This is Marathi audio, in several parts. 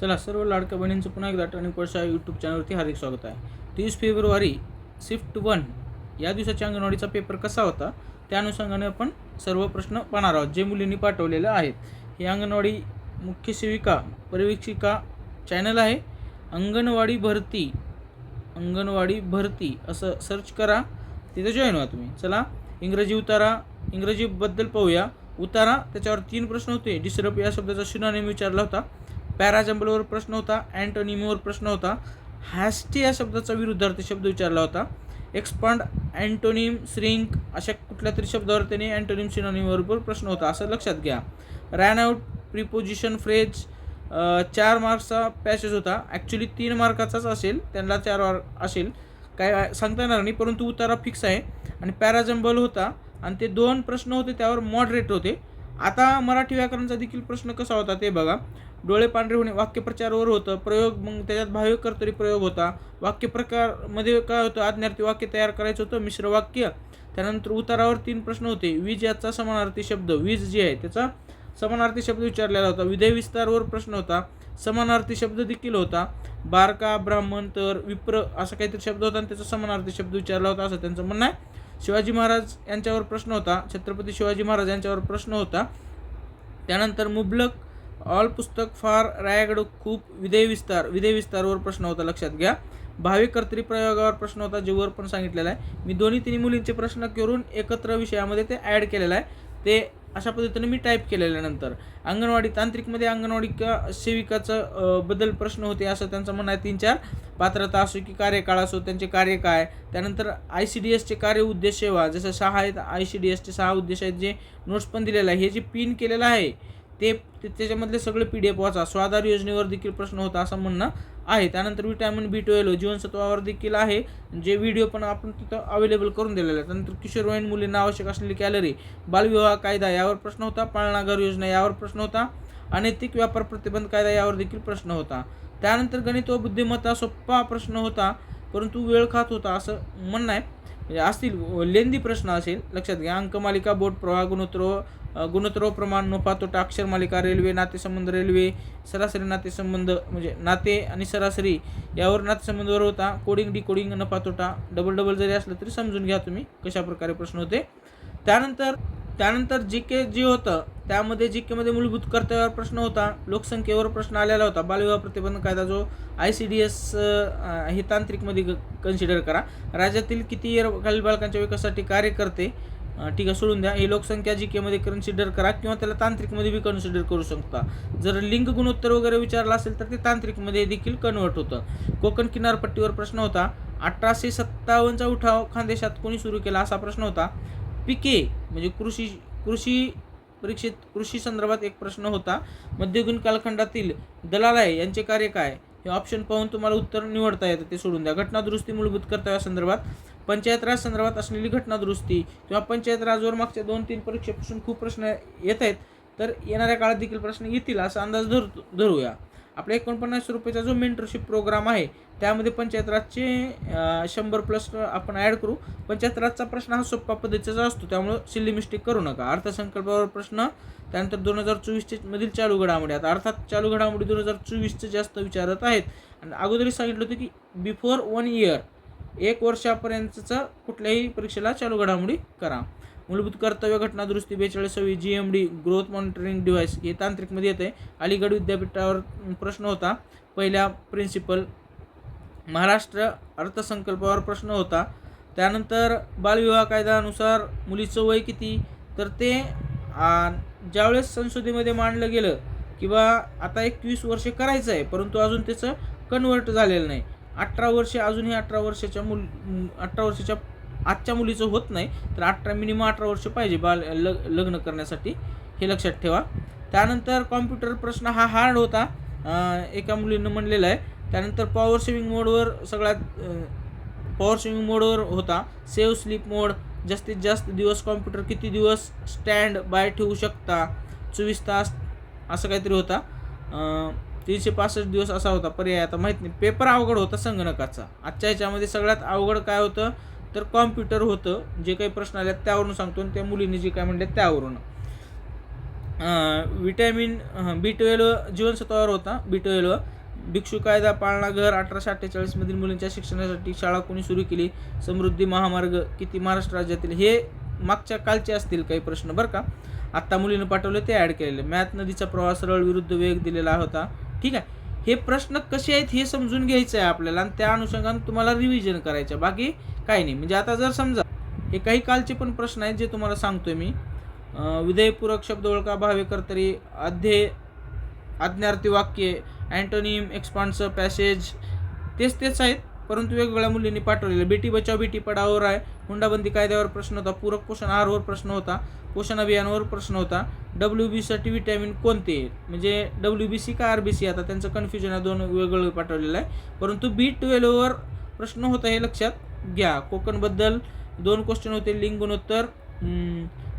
चला सर्व लाडक्या बहिणींचं पुन्हा एकदा टर्निंग कोर्सच्या यूट्यूब चॅनलवरती हार्दिक स्वागत आहे. तीस फेब्रुवारी शिफ्ट वन या दिवसाच्या अंगणवाडीचा पेपर कसा होता त्या अनुषंगाने आपण सर्व प्रश्न पाहणार आहोत जे मुलींनी पाठवलेले आहेत. ही अंगणवाडी मुख्य सेविका परिवीक्षिका चॅनल आहे. अंगणवाडी भरती अंगणवाडी भरती असं सर्च करा तिथे जॉईन व्हा तुम्ही. चला इंग्रजी उतारा इंग्रजीबद्दल पाहूया. उतारा त्याच्यावर तीन प्रश्न होते. डिसरप या शब्दाचा शिनानेम विचारला होता. पॅराजम्बलवर प्रश्न होता अँटोनिमीवर प्रश्न होता. हॅस्टी या शब्दाचा विरुद्धार्थी शब्द विचारला होता. एक्सपांड अँटोनिम श्रिंक अशा कुठल्या तरी शब्दावर त्याने अँटोनिम सिनोनिमवर प्रश्न होता असं लक्षात घ्या. रॅन आउट प्रिपोजिशन फ्रेज चार मार्क्सचा पॅसेज होता. ॲक्च्युली तीन मार्काचाच असेल त्यांना चार मार्क असेल. काय सांगता येणार नाही परंतु उतारा फिक्स आहे. आणि पॅराजम्बल होता आणि ते दोन प्रश्न होते त्यावर मॉडरेट होते. आता मराठी व्याकरणचा देखील प्रश्न कसा होता ते बघा. डोळे पांढरे होणे वाक्यप्रचारावर होतं. प्रयोग मग त्याच्यात भाव्य कर्तरी प्रयोग होता. वाक्यप्रकारमध्ये काय होतं? आज्ञार्थी वाक्य तयार करायचं होतं मिश्र वाक्य. त्यानंतर उतारावर तीन प्रश्न होते. वीज याचा समानार्थी शब्द वीज जे आहे त्याचा समानार्थी शब्द विचारलेला होता. विधेय विस्तारवर प्रश्न होता. समानार्थी शब्द देखील होता. बारका ब्राह्मण तर विप्र असा काहीतरी शब्द होता आणि त्याचा समानार्थी शब्द विचारला होता असं त्यांचं म्हणणं आहे. शिवाजी महाराज यांच्यावर प्रश्न होता. छत्रपती शिवाजी महाराज यांच्यावर प्रश्न होता. त्यानंतर मुबलक ऑल पुस्तक फार रायगड खूप विधेय विस्तार विधेय विस्तारवर प्रश्न होता लक्षात घ्या. भावी कर्तृप्रयोगावर प्रश्न होता जीवर पण सांगितलेला आहे. मी दोन्ही तिन्ही मुलींचे प्रश्न करून एकत्र विषयामध्ये ते ॲड केलेलं आहे. ते अशा पद्धतीने मी टाईप केलेल्या नंतर. अंगणवाडी तांत्रिकमध्ये अंगणवाडी का सेविकाचं बदलबद्दल प्रश्न होते असं त्यांचं म्हणणं आहे तीन चार पात्रता असो की कार्यकाळ असो त्यांचे कार्य काय? त्यानंतर आय सी डी एसचे कार्य उद्देश सेवा. जसं सहा आहेत आय सी डी एसचे सहा उद्देश आहेत जे नोट्स पण दिलेलं आहे. हे जे पिन केलेलं आहे ते त्याच्यामधले सगळे पी डी एफ वाचा. स्वाधार योजनेवर देखील प्रश्न होता असं म्हणणं आहे. त्यानंतर विटॅमिन बी ट्वेल्व जीवनसत्वावर देखील आहे. जे व्हिडिओ पण आपण तिथं अवेलेबल करून दिलेले आहे त्यानंतर किशोरवयीन मुलींना आवश्यक असलेली कॅलरी बालविवाह कायदा यावर प्रश्न होता. पाळणाघर योजना यावर प्रश्न होता. अनैतिक व्यापार प्रतिबंध कायदा यावर देखील प्रश्न होता. त्यानंतर गणित व बुद्धिमत्ता सोप्पा प्रश्न होता. परंतु वेळ खात होता असं म्हणणं आहे. म्हणजे असतील लेंदी प्रश्न असेल लक्षात घ्या. अंकमालिका बोट प्रवाह गुणोत्तर गुणोत्तर प्रमाण नफा तोटा अक्षरमालिका रेल्वे नातेसंबंध रेल्वे सरासरी नातेसंबंध म्हणजे नाते आणि सरासरी यावर नातेसंबंधवर होता. कोडिंग डिकोडिंग नफा तोटा डबल डबल जरी असलं तरी समजून घ्या तुम्ही कशा प्रकारे प्रश्न होते. त्यानंतर त्यानंतर जी के जे होतं त्यामध्ये जी केमध्ये मूलभूत कर्तव्यावर प्रश्न होता. लोकसंख्येवर प्रश्न आलेला होता. बालविवाह प्रतिबंध कायदा जो आय सी डी एस हे तांत्रिकमध्ये कन्सिडर करा. राज्यातील किती खालील बालकांच्या विकासासाठी कार्य करते ठीक आहे सोडून द्या. ही लोकसंख्या जी केमध्ये कन्सिडर करा किंवा त्याला तांत्रिकमध्ये बी कन्सिडर करू शकता. जर लिंग गुणोत्तर वगैरे विचारला असेल तर ते तांत्रिकमध्ये देखील कन्वर्ट होतं. कोकण किनारपट्टीवर प्रश्न होता अठराशे सत्तावन्नचा उठाव खानदेशात कोणी सुरू केला असा प्रश्न होता. पिके म्हणजे कृषी कृषी परीक्षेत कृषी संदर्भात एक प्रश्न होता. मध्ययुगीन कालखंडातील दलालाय यांचे कार्य काय? हे ऑप्शन पाहून तुम्हाला उत्तर निवडता येतं ते सोडून द्या. घटना दुरुस्ती मूलभूत कर्तव्यासंदर्भात पंचायत राज संदर्भात असलेली घटना दुरुस्ती किंवा पंचायत राजवर मागच्या दोन तीन परीक्षेपासून खूप प्रश्न येत आहेत तर येणाऱ्या काळात देखील प्रश्न येतील असा अंदाज धर धरूया. आपल्या एकोणपन्नास रुपयाचा जो मेंटरशिप प्रोग्राम आहे त्यामध्ये पंचायत राजचे शंभर प्लस आपण ॲड करू. पंचायत राजचा प्रश्न हा सोप्पा पद्धतीचा असतो त्यामुळं सिल्ली मिस्टेक करू नका. अर्थसंकल्पावर प्रश्न त्यानंतर दोन हजार चोवीसचे मधील चालू घडामोडी. आता अर्थात चालू घडामोडी दोन हजार चोवीसचे जास्त विचारत आहेत. आणि अगोदरही सांगितलं होतं की बिफोर वन इयर एक वर्षापर्यंतचं कुठल्याही परीक्षेला चालू घडामोडी करा. मूलभूत कर्तव्य घटना दुरुस्ती बेचाळीसावी G M D growth monitoring device हे तांत्रिकमध्ये येते अलीगड विद्यापीठावर प्रश्न होता. पहिल्या प्रिन्सिपल महाराष्ट्र अर्थसंकल्पावर प्रश्न होता. त्यानंतर बालविवाह कायद्यानुसार मुलीचं वय किती? तर ते ज्यावेळेस संसदेमध्ये मांडलं गेलं किंवा आता एकवीस वर्षे करायचं आहे परंतु अजून त्याचं कन्वर्ट झालेलं नाही. अठरा वर्षे अजूनही अठरा वर्षाच्या मुल अठरा वर्षाच्या आजच्या मुलीचं होत नाही तर अठरा मिनिमम अठरा वर्ष पाहिजे बाल लग लग्न करण्यासाठी हे लक्षात ठेवा. त्यानंतर कॉम्प्युटर प्रश्न हा हार्ड होता. एका मुलीनं म्हणलेला आहे. त्यानंतर पॉवर सेविंग मोडवर सगळ्यात पॉवर सेविंग मोडवर होता. सेव्ह स्लीप मोड जास्तीत जास्त दिवस कॉम्प्युटर किती दिवस स्टँड बाय ठेवू शकता? चोवीस तास असं काहीतरी होता. तीनशे पासष्ट दिवस असा होता. पर्याय आता माहीत नाही. पेपर अवघड होता संगणकाचा. आजच्या ह्याच्यामध्ये सगळ्यात अवघड काय होतं? तर कॉम्प्युटर होतं जे काही प्रश्न आले त्यावरून सांगतो आणि त्या मुलीने जे काय म्हणले त्यावरून. विटॅमिन बी ट्वेल्व जीवनसत्वावर होता. बी ट्वेल्व भिक्षू कायदा पाळणा घर अठराशे अठ्ठेचाळीसमधील मुलींच्या शिक्षणासाठी शाळा कोणी सुरू केली? समृद्धी महामार्ग किती महाराष्ट्र राज्यातील? हे मागच्या कालचे असतील काही प्रश्न बरं का? आत्ता मुलीनं पाठवले ते ॲड केलेले. मॅथ नदीचा प्रवास सरळ विरुद्ध वेग दिलेला होता. ठीक आहे? हे प्रश्न कसे आहेत हे समजून घ्यायचं आहे आपल्याला आणि त्या अनुषंगाने तुम्हाला रिव्हिजन करायचं आहे. बाकी काही नाही. म्हणजे आता जर समजा हे काही कालचे पण प्रश्न आहेत जे तुम्हाला सांगतोय मी. विधेयपूरक शब्द ओळखा भावेकर तरी अध्यय आज्ञार्थी वाक्ये अँटोनिम एक्सपान्स पॅसेज तेच तेच आहेत. परंतु वेगवेगळ्या मुलींनी पाठवलेलं बेटी बचाव बेटी पडावर आहे हुंडाबंदी कायद्यावर प्रश्न होता पूरक पोषण आहारवर प्रश्न होता पोषण अभियानावर प्रश्न होता. डब्ल्यू बी साठी विटॅमिन कोणते? म्हणजे डब्ल्यू बी सी का आर बी सी आता त्यांचं कन्फ्युजन आहे दोन वेगवेगळं पाठवलेलं आहे. परंतु बी ट्वेल्ववर प्रश्न होता हे लक्षात घ्या. कोकणबद्दल दोन क्वेश्चन होते. लिंग गुणोत्तर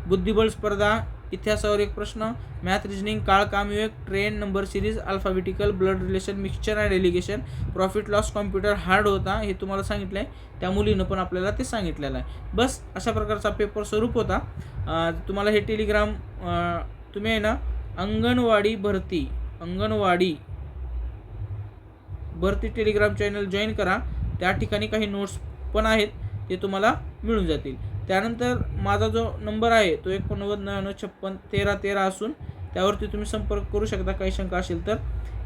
बुद्धिबळ स्पर्धा इतिहासावर एक प्रश्न. मॅथ रिजनिंग काळ कामविवेक train number series alphabetical blood relation mixture and alligation profit loss computer hard होता हे तुम्हाला सांगितलं आहे त्या मुलीनं पण आपल्याला ते सांगितलेलं आहे. बस अशा प्रकारचा पेपर स्वरूप होता. तुम्हाला हे टेलिग्राम तुम्ही आहे ना अंगणवाडी भरती अंगणवाडी भरती टेलिग्राम चॅनल जॉईन करा. त्या ठिकाणी काही नोट्स पण आहेत ते तुम्हाला मिळून जातील. त्यानंतर माझा जो नंबर आहे तो एकोणनव्वद नव्याण्णव छप्पन तेरा तेरा असून त्यावरती तुम्ही संपर्क करू शकता काही शंका असेल तर.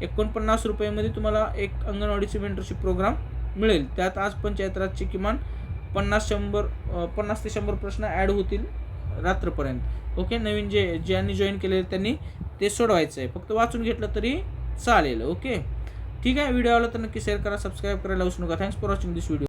एकोणपन्नास रुपयामध्ये तुम्हाला एक अंगणवाडीची मेंटरशिप प्रोग्राम मिळेल. त्यात आज पंचायत राजचे किमान पन्नास शंभर पन्नास ते शंभर प्रश्न ॲड होतील रात्रपर्यंत. ओके? नवीन जे ज्यांनी जॉईन केले त्यांनी ते सोडवायचं आहे. फक्त वाचून घेतलं तरी चालेल. ओके? ठीक आहे? व्हिडिओ आवडला तर नक्की शेअर करा सबस्क्राईब करायला विसरू नका. Thanks for watching this video